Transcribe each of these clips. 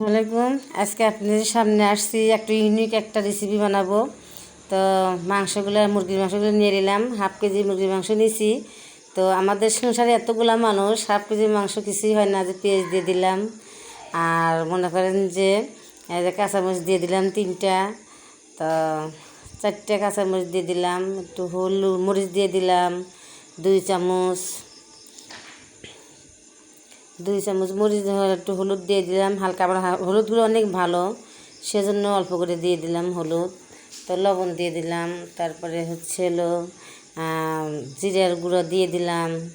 আসসালামাইকুম আজকে আপনাদের সামনে আসছি একটা ইউনিক একটা রেসিপি বানাবো। তো মাংসগুলো, মুরগির মাংসগুলো নিয়ে নিলাম। হাফ কেজি মুরগির মাংস নিয়েছি তো আমাদের সংসারে এতগুলা মানুষ, হাফ কেজি মাংস কিছুই হয় না যে পেঁয়াজ দিয়ে দিলাম। আর মনে করেন যে কাঁচামরিচ দিয়ে দিলাম তিনটা। তো চারটে কাঁচামরিচ দিয়ে দিলাম, একটু হলুদ মরিচ দিয়ে দিলাম, দুই চামচ দুই চামচ মরিচ একটু হলুদ দিয়ে দিলাম, হালকা আমার হা- হলুদগুলো অনেক ভালো, সেজন্য অল্প করে দিয়ে দিলাম হলুদ। তো লবণ দিয়ে দিলাম, তারপরে হচ্ছে হলো জিরার গুঁড়ো দিয়ে দিলাম,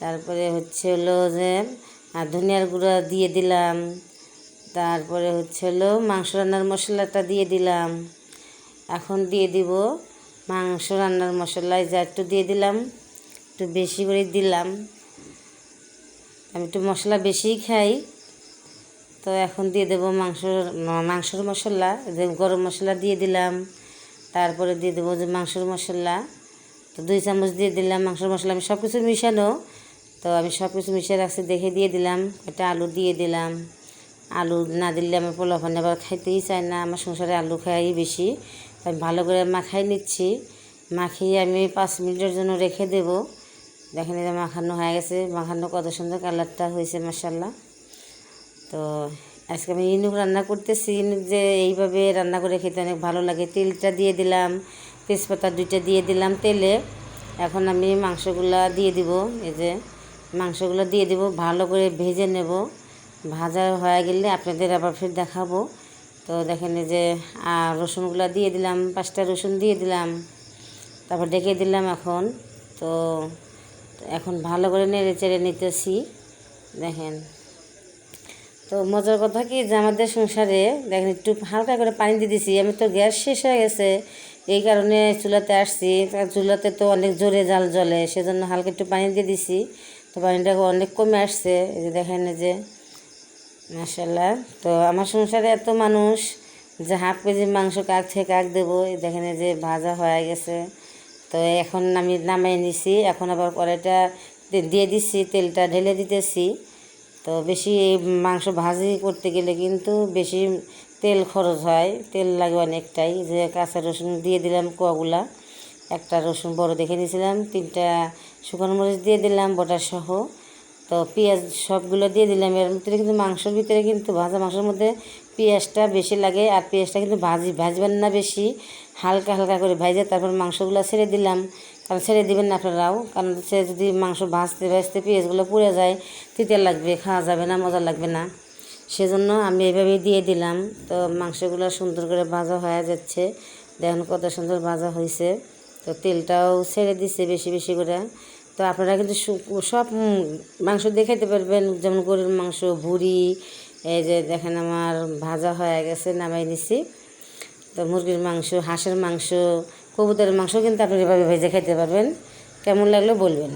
তারপরে হচ্ছে হলো যে ধনিয়ার গুঁড়ো দিয়ে দিলাম, তারপরে হচ্ছে হলো মাংস রান্নার মশলাটা দিয়ে দিলাম। এখন দিয়ে দিব মাংস রান্নার মশলায় যা একটু দিয়ে দিলাম, একটু বেশি করে দিলাম। আমি একটু মশলা বেশিই খাই। তো এখন দিয়ে দেবো মাংস, মাংসর মশলা গরম মশলা দিয়ে দিলাম। তারপরে দিয়ে দেবো যে মাংসর মশলা। তো দুই চামচ দিয়ে দিলাম মাংসর মশলা। আমি সব কিছু মিশানো। তো আমি সব কিছু মিশিয়ে রাখছি, দেখে দিয়ে দিলাম। একটা আলু দিয়ে দিলাম। আলু না দিলে আমার পোলাপান আবার খাইতেই চায় না। আমার সংসারে আলু খাই বেশি। আমি ভালো করে মাখাই নিচ্ছি। মাখিয়ে আমি পাঁচ মিনিটের জন্য রেখে দেবো। দেখেন যে মাখানো হয়ে গেছে। মাখানো কত সুন্দর কালারটা হয়েছে মাসাল্লাহ তো আজকে আমি ইনুক রান্না করতেছি, ইনুক যে এইভাবে রান্না করে খেতে অনেক ভালো লাগে। তেলটা দিয়ে দিলাম, তেজপাতা দুইটা দিয়ে দিলাম তেলে। এখন আমি মাংসগুলা দিয়ে দিব, এই যে মাংসগুলো দিয়ে দিব, ভালো করে ভেজে নেব। ভাজা হয়ে গেলে আপনাদের আবার ফের দেখাবো। তো দেখেন এই যে আর রসুনগুলো দিয়ে দিলাম, পাঁচটা রসুন দিয়ে দিলাম। তারপর ডেকে দিলাম এখন। তো এখন ভালো করে নেড়ে চেড়ে নিতেছি। দেখেন। তো মজার কথা কি যে আমাদের সংসারে দেখেন একটু হালকা করে পানি দিয়ে দিছি, আমি তো গ্যাস শেষ হয়ে গেছে, এই কারণে চুলাতে আসছি। চুলাতে তো অনেক জোরে জাল জ্বলে, সেজন্য হালকা একটু পানি দিয়ে দিছি। তো পানিটা অনেক কমে আসছে, এই যে দেখেন যে মাসাল্লাহ তো আমার সংসারে এত মানুষ যে হাফ কেজি মাংস কাক থেকে কাক দেবো দেখেন যে ভাজা হয়ে গেছে। তো এখন আমি নামাই নিছি, এখন আবার কড়াইটা দিয়ে দিচ্ছি তেলটা ঢেলে দিতেছি। তো বেশি মাংস ভাজি করতে গেলে কিন্তু বেশি তেল খরচ হয়, তেল লাগে অনেকটাই। যে কাঁচা রসুন দিয়ে দিলাম কোয়াগুলা, একটা রসুন বড় দেখে নিয়েছিলাম, তিনটা শুকনো মরিচ দিয়ে দিলাম, বটার সহ। তো পেঁয়াজ সবগুলো দিয়ে দিলাম, এর ভিতরে কিন্তু মাংসের ভিতরে কিন্তু ভাজা মাংসের মধ্যে পেঁয়াজটা বেশি লাগে আর পেঁয়াজটা কিন্তু ভাজি, ভাজবেন না বেশি। হালকা হালকা করে ভাজে তারপর মাংসগুলো ছেড়ে দিলাম। কারণ ছেড়ে দিবেন না আপনারাও কারণ সে যদি মাংস ভাজতে ভাজতে পেঁয়াজগুলো পুড়ে যায়, তিতে লাগবে, খাওয়া যাবে না, মজা লাগবে না। সেজন্য আমি এইভাবে দিয়ে দিলাম। তো মাংসগুলো সুন্দর করে ভাজা হয়ে যাচ্ছে। দেখুন কত সুন্দর ভাজা হয়েছে তো তেলটাও ছেড়ে দিচ্ছে বেশি বেশি করে। তো আপনারা কিন্তু সব মাংস দিয়ে খেতে পারবেন। যেমন গরুর মাংস, ভুড়ি এই যে দেখেন আমার ভাজা হয়ে গেছে, নামাই নিছি। তো মুরগির মাংস, হাঁসের মাংস, কবুতরের মাংস কিন্তু আপনি এভাবে ভেজে খেতে পারবেন। কেমন লাগল বলবেন।